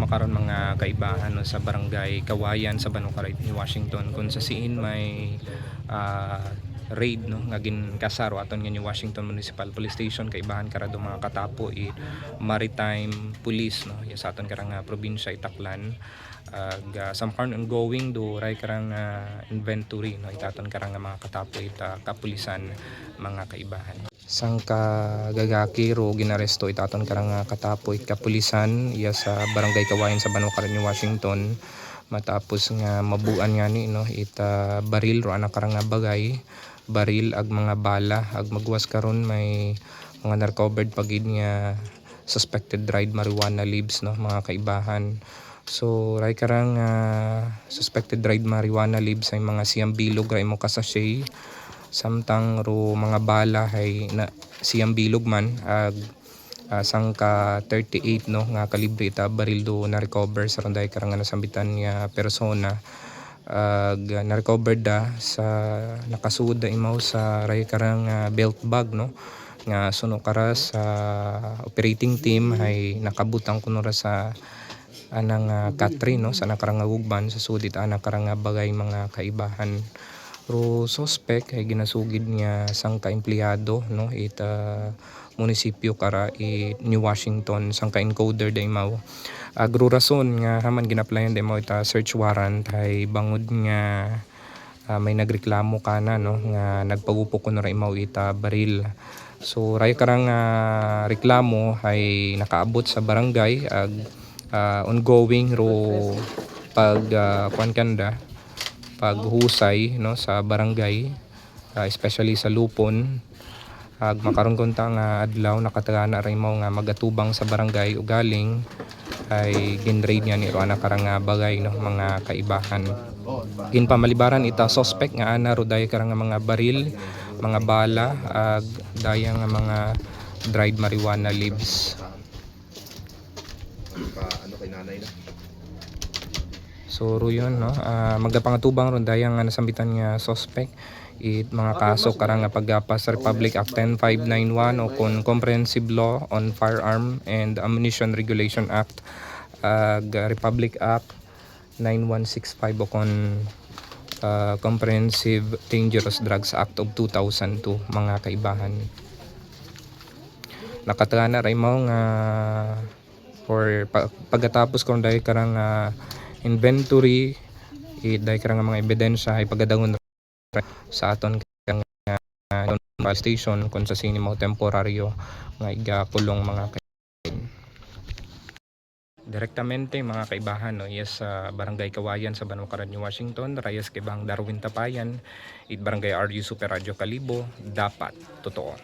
makaroon mga kaibahan no, sa barangay Kawayan sa Banukaray ni Washington kung sa siin may ah, raid no nga gin kasaro aton nga Washington Municipal Police Station. Kaibahan kara do mga katapo i maritime police no ya sa aton karang nga probinsya Itaklan ag uh, some current ongoing do ray karang ah, inventory no itaton karang mga katapo ita kapulisan mga kaibahan sang kagagaki ro ginaresto itaton karang nga katapo it kapulisan iya sa barangay Kawayan sa Banukaran ni Washington. Matapos nga mabuan nga ni no ita baril ro anak karang bagay. Baril ag mga bala ag magwas karon may mga narcovered pagid nga suspected dried marijuana leaves no mga kaibahan. So ray karang ah, suspected dried marijuana leaves ay mga siyang bilog ray mo kasashay samtang ro mga bala ay na siyang bilog man ag ah, sang ka 38 no nga kalibre ita baril do na recover sa ronday karang nga nasambitan nga persona. Ag na recover da sa nakasuod da imaw sa ray karang ah, belt bag no nga suno kara sa operating team ay nakabutang kuno ra sa anang uh, Katrin no sa nakarang nga ugban sa sudit ana karang nga bagay mga kaibahan ro suspect ay ginasugid niya sang ka-empleyado no ita munisipyo kara i New Washington sang ka-encoder day maw agro rason nga haman ginaplayan day maw ita search warrant ay bangod nga ah, may nagreklamo kana no nga nagpagupo ko na ra imaw ita baril. So ray karang ah, reklamo ay nakaabot sa barangay ag ah, ongoing ro pag uh, kwan kanda paghusay no sa barangay ah, especially sa Lupon. Ag makaron kunta nga adlaw nakatagana ray mo nga magatubang sa barangay ugaling ay ginraid niya ni Roana karang nga bagay no mga kaibahan. Gin pamalibaran ita suspect nga ana ro dayo karang nga mga baril mga bala ag daya nga mga dried marijuana leaves. Pa ano kay nanay na. So ro yun no. Ah, magapangatubang ron dayang nga nasambitan nga suspect it mga kaso karang nga sa Republic Act 10591 o kung Comprehensive Law on Firearm and Ammunition Regulation Act ag Republic Act 9165 o kung ah, Comprehensive Dangerous Drugs Act of 2002 mga kaibahan nakatana ray mo nga or pa, pagkatapos kung dahil karang ah, inventory i dahil karang mga ebidensya ay pagadangon sa aton karang uh, station kung sa sini mo temporaryo nga igakulong mga kaibahan. Direktamente mga kaibahan no yes sa Barangay Kawayan sa Banukaran, Washington, Reyes Kibang Darwin Tapayan, it Barangay RU Super Radio Kalibo, dapat totoo.